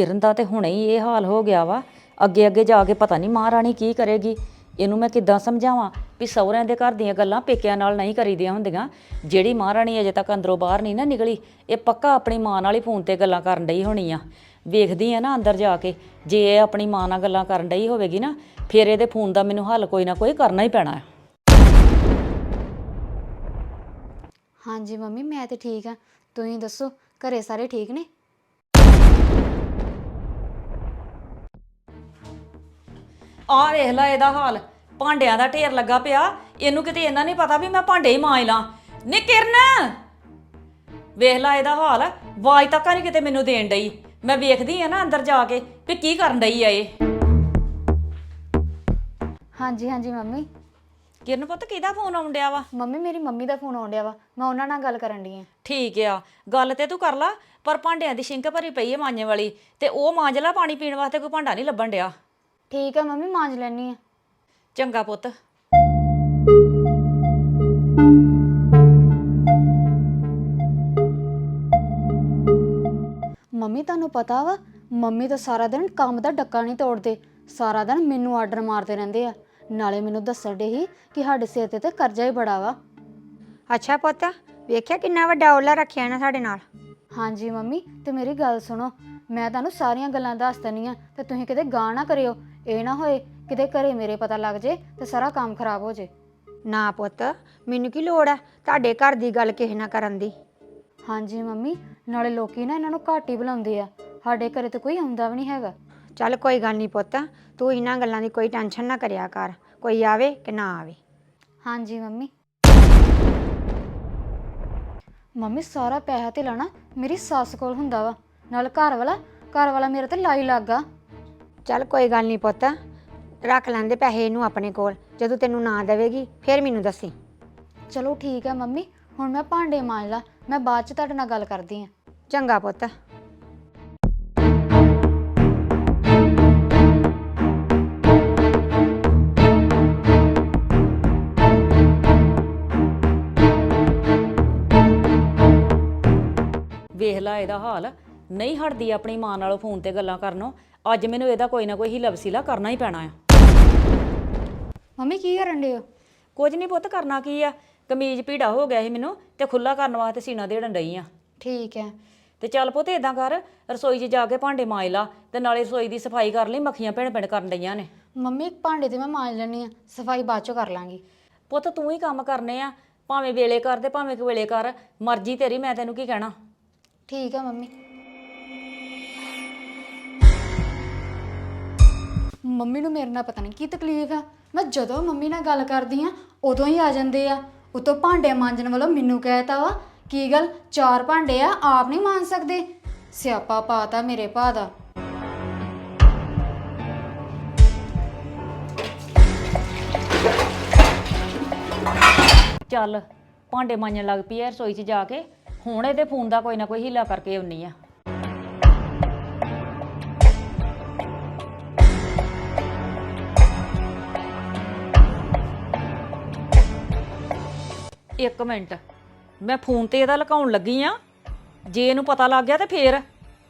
ਕਿਰਨ ਦਾ ਤੇ ਹੁਣੇ ਹੀ ਇਹ ਹਾਲ ਹੋ ਗਿਆ ਵਾ। ਅੱਗੇ ਅੱਗੇ ਜਾ ਕੇ ਪਤਾ ਨਹੀਂ ਮਹਾਰਾਣੀ ਕੀ ਕਰੇਗੀ। ਇਹਨੂੰ ਮੈਂ ਕਿੱਦਾਂ ਸਮਝਾਵਾਂ ਵੀ ਸਹੁਰਿਆਂ ਦੇ ਘਰ ਦੀਆਂ ਗੱਲਾਂ ਪੇਕਿਆਂ ਨਾਲ ਨਹੀਂ ਕਰੀਦੀਆਂ ਹੁੰਦੀਆਂ। ਜਿਹੜੀ ਮਹਾਰਾਣੀ ਅਜੇ ਤੱਕ ਅੰਦਰੋਂ ਬਾਹਰ ਨਹੀਂ ਨਾ ਨਿਕਲੀ, ਇਹ ਪੱਕਾ ਆਪਣੀ ਮਾਂ ਨਾਲ ਹੀ ਫੋਨ ਤੇ ਗੱਲਾਂ ਕਰਨ ਡਈ ਹੋਣੀ ਆ। ਵੇਖਦੀ ਆ ਨਾ ਅੰਦਰ ਜਾ ਕੇ, ਜੇ ਇਹ ਆਪਣੀ ਮਾਂ ਨਾਲ ਗੱਲਾਂ ਕਰਨ ਡਈ ਹੋਵੇਗੀ ਨਾ, ਫਿਰ ਇਹਦੇ ਫੋਨ ਦਾ ਮੈਨੂੰ ਹੱਲ ਕੋਈ ਨਾ ਕੋਈ ਕਰਨਾ ਹੀ ਪੈਣਾ ਹੈ ਹਾਂਜੀ ਮੰਮੀ, ਮੈਂ ਤੇ ਠੀਕ ਆ। ਤੁਸੀਂ ਦੱਸੋ, ਘਰੇ ਸਾਰੇ ਠੀਕ ਨੇ? ਆ ਵੇਖ ਲੈ ਇਹਦਾ ਹਾਲ। ਭਾਂਡਿਆਂ ਦਾ ਢੇਰ ਲੱਗਾ ਪਿਆ। ਇਹਨੂੰ ਕਿਤੇ ਇਹਨਾਂ ਨਹੀਂ ਪਤਾ ਵੀ ਮੈਂ ਭਾਂਡੇ ਹੀ ਮਾਂਜ ਲਾਂ। ਨੀ ਕਿਰਨ! ਵੇਖ ਲੈ ਇਹਦਾ ਹਾਲ। ਆਵਾਜ਼ ਤੱਕ ਨਹੀਂ ਕਿਤੇ ਮੈਨੂੰ ਦੇਣ ਡਈ। ਮੈਂ ਵੇਖਦੀ ਆ ਨਾ ਅੰਦਰ ਜਾ ਕੇ ਵੀ ਕੀ ਕਰਨ ਡਈ ਆ ਇਹ। ਹਾਂਜੀ ਹਾਂਜੀ ਮੰਮੀ। ਕਿਰਨ ਪੁੱਤ ਕਿਹਦਾ ਫੋਨ ਆਉਣ ਡਿਆ ਵਾ? ਮੰਮੀ ਮੇਰੀ ਮੰਮੀ ਦਾ ਫੋਨ ਆਉਣ ਡਿਆ ਵਾ। ਮੈਂ ਉਹਨਾਂ ਨਾਲ ਗੱਲ ਕਰਨ ਡਈ ਆ। ਠੀਕ ਆ। ਗੱਲ ਤੇ ਤੂੰ ਕਰ ਲਾ ਪਰ ਭਾਂਡਿਆਂ ਦੀ ਸ਼ਿੰਕ ਭਰੀ ਪਈ ਹੈ ਮਾਂਜੇ ਵਾਲੀ। ਤੇ ਉਹ ਮਾਂਜ ਲੈ ਪਾਣੀ ਪੀਣ ਵਾਸਤੇ ਕੋਈ ਭਾਂਡਾ ਨਹੀਂ ਲੱਭਣ ਡਿਆ। ਠੀਕ ਆ ਮੰਮੀ ਮਾਂਜ ਲੈਣੀ ਆ। ਚੰਗਾ ਪੁੱਤ। ਮੰਮੀ ਤੁਹਾਨੂੰ ਪਤਾ ਵਾ ਮੰਮੀ ਤਾਂ ਸਾਰਾ ਦਿਨ ਕੰਮ ਦਾ ਡੱਕਾ ਨਹੀਂ ਤੋੜਦੇ। ਸਾਰਾ ਦਿਨ ਮੈਨੂੰ ਆਰਡਰ ਮਾਰਦੇ ਰਹਿੰਦੇ ਆ। ਨਾਲੇ ਮੈਨੂੰ ਦੱਸਣ ਦੇ ਹੀ ਕਿ ਸਾਡੇ ਸਿਰ ਤੇ ਤੇ ਕਰਜ਼ਾ ਹੀ ਬੜਾ ਵਾ। ਅੱਛਾ ਪੁੱਤ ਵੇਖਿਆ ਕਿੰਨਾ ਵੱਡਾ ਔਲਾ ਰੱਖਿਆ ਨਾ ਸਾਡੇ ਨਾਲ? ਹਾਂਜੀ ਮੰਮੀ ਤੇ ਮੇਰੀ ਗੱਲ ਸੁਣੋ ਮੈਂ ਤੁਹਾਨੂੰ ਸਾਰੀਆਂ ਗੱਲਾਂ ਦੱਸ ਦਨੀਆਂ ਤੇ ਤੁਸੀਂ ਕਿਤੇ ਗਾਂ ਨਾ ਕਰਿਓ। ਇਹ ਨਾ ਹੋਏ ਕਿਤੇ ਘਰੇ ਮੇਰੇ ਪਤਾ ਲੱਗ ਜੇ ਤੇ ਸਾਰਾ ਕੰਮ ਖਰਾਬ ਹੋ ਜੇ। ਨਾ ਪੁੱਤ ਮੈਨੂੰ ਕੀ ਲੋੜ ਆ ਤੁਹਾਡੇ ਘਰ ਦੀ ਗੱਲ ਕਿਸੇ ਨਾਲ ਕਰਨ ਦੀ? ਹਾਂਜੀ ਮੰਮੀ ਨਾਲੇ ਲੋਕੀ ਨਾ ਇਹਨਾਂ ਨੂੰ ਘੱਟ ਹੀ ਬੁਲਾਉਂਦੇ ਆ। ਸਾਡੇ ਘਰੇ ਤੇ ਕੋਈ ਆਉਂਦਾ ਵੀ ਨਹੀਂ ਹੈਗਾ। ਚੱਲ ਕੋਈ ਗੱਲ ਨਹੀਂ ਪੁੱਤ ਤੂੰ ਇਹਨਾਂ ਗੱਲਾਂ ਦੀ ਕੋਈ ਟੈਨਸ਼ਨ ਨਾ ਕਰਿਆ ਕਰ ਕੋਈ ਆਵੇ ਕਿ ਨਾ ਆਵੇ। ਹਾਂਜੀ ਮੰਮੀ। ਮੰਮੀ ਸਾਰਾ ਪੈਸਾ ਤੇ ਲਾਣਾ ਮੇਰੀ ਸੱਸ ਕੋਲ ਹੁੰਦਾ ਵਾ। ਨਾਲ ਘਰ ਵਾਲਾ ਘਰ ਵਾਲਾ ਮੇਰੇ ਤੇ ਲਾਈ ਲੱਗਾ। ਚੱਲ ਕੋਈ ਗੱਲ ਨਹੀਂ ਪੁੱਤ ਰੱਖ ਲੈਂਦੇ ਪੈਸੇ ਇਹਨੂੰ ਆਪਣੇ ਕੋਲ ਜਦੋਂ ਤੈਨੂੰ ਨਾ ਦੇਵੇਗੀ ਫਿਰ ਮੈਨੂੰ ਦੱਸੀ। ਚਲੋ ਠੀਕ ਹੈ ਮੰਮੀ ਹੁਣ ਮੈਂ ਭਾਂਡੇ ਮਾਂਜ ਲਾ ਮੈਂ ਬਾਅਦ ਚ ਤੁਹਾਡੇ ਨਾਲ ਗੱਲ ਕਰਦੀ ਆ। ਚੰਗਾ ਪੁੱਤ। ਵੇਖ ਲੈ ਇਹਦਾ ਹਾਲ ਨਹੀਂ ਹਟਦੀ ਆਪਣੀ ਮਾਂ ਨਾਲੋਂ ਫੋਨ ਤੇ ਗੱਲਾਂ ਕਰਨੋਂ ਅੱਜ ਮੈਨੂੰ ਇਹਦਾ ਕੋਈ ਨਾ ਕੋਈ ਹੀਲਾ ਵਸੀਲਾ ਕਰਨਾ ਹੀ ਪੈਣਾ ਆ। ਮੰਮੀ ਕੀ ਕਰਨ ਦੇ ਹੋ? ਕੁਝ ਨਹੀਂ ਪੁੱਤ ਕਰਨਾ ਕੀ ਆ? ਕਮੀਜ਼ ਭੀੜਾ ਹੋ ਗਿਆ ਸੀ ਮੈਨੂੰ ਤੇ ਖੁੱਲਾ ਕਰਨ ਵਾਸਤੇ ਸੀਨਾ ਦੇੜਨ ਡਈ ਆ। ਠੀਕ ਹੈ। ਤੇ ਚੱਲ ਪੁੱਤ ਇਦਾਂ ਕਰ ਰਸੋਈ 'ਚ ਜਾ ਕੇ ਭਾਂਡੇ ਮਾਂਜ ਲਾ ਤੇ ਨਾਲੇ ਰਸੋਈ ਦੀ ਸਫ਼ਾਈ ਕਰ ਲਈ ਮੱਖੀਆਂ ਭਿਣ ਭਿਣ ਕਰਨ ਡਈਆਂ ਨੇ। ਮੰਮੀ ਭਾਂਡੇ ਤੇ ਮੈਂ ਮਾਂਜ ਲੈਣੀ ਆ ਸਫ਼ਾਈ ਬਾਅਦ ਚੋਂ ਕਰ ਲਾਂਗੀ। ਪੁੱਤ ਤੂੰ ਹੀ ਕੰਮ ਕਰਨੇ ਆ ਭਾਵੇਂ ਵੇਲੇ ਕਰ ਤੇ ਭਾਵੇਂ ਕੁ ਕਰ ਮਰਜ਼ੀ ਤੇਰੀ ਮੈਂ ਤੈਨੂੰ ਕੀ ਕਹਿਣਾ? ਠੀਕ ਹੈ ਮੰਮੀ। ਮੰਮੀ ਨੂੰ ਮੇਰੇ ਨਾਲ ਪਤਾ ਨਹੀਂ ਕੀ ਤਕਲੀਫ ਆ। ਮੈਂ ਜਦੋਂ ਮੰਮੀ ਨਾਲ ਗੱਲ ਕਰਦੀ ਆ, ਉਦੋਂ ਹੀ ਆ ਜਾਂਦੇ ਆ। ਉਤੋਂ ਭਾਂਡੇ ਮਾਂਜਣ ਵੱਲੋਂ ਮੈਨੂੰ ਕਹਿਤਾ ਵਾ, ਕੀ ਗੱਲ, ਚਾਰ ਭਾਂਡੇ ਆ, ਆਪ ਨਹੀਂ ਮਾਂਜ ਸਕਦੇ? ਸਿਆਪਾ ਪਾਤਾ ਮੇਰੇ ਭਾ ਦਾ। ਚੱਲ, ਭਾਂਡੇ ਮਾਂਜਣ ਲੱਗ ਪਈ ਐ ਰਸੋਈ 'ਚ ਜਾ ਕੇ। ਹੁਣ ਇਹਦੇ ਫੋਨ ਦਾ ਕੋਈ ਨਾ ਕੋਈ ਹੀਲਾ ਕਰਕੇ ਆਉਣੀ ਆ। ਇੱਕ ਮਿੰਟ। ਮੈਂ ਫੋਨ ਤੇ ਇਹਦਾ ਲਕਾਉਣ ਲੱਗੀ ਆ। ਜੇ ਇਹਨੂੰ ਪਤਾ ਲੱਗ ਗਿਆ ਤੇ ਫੇਰ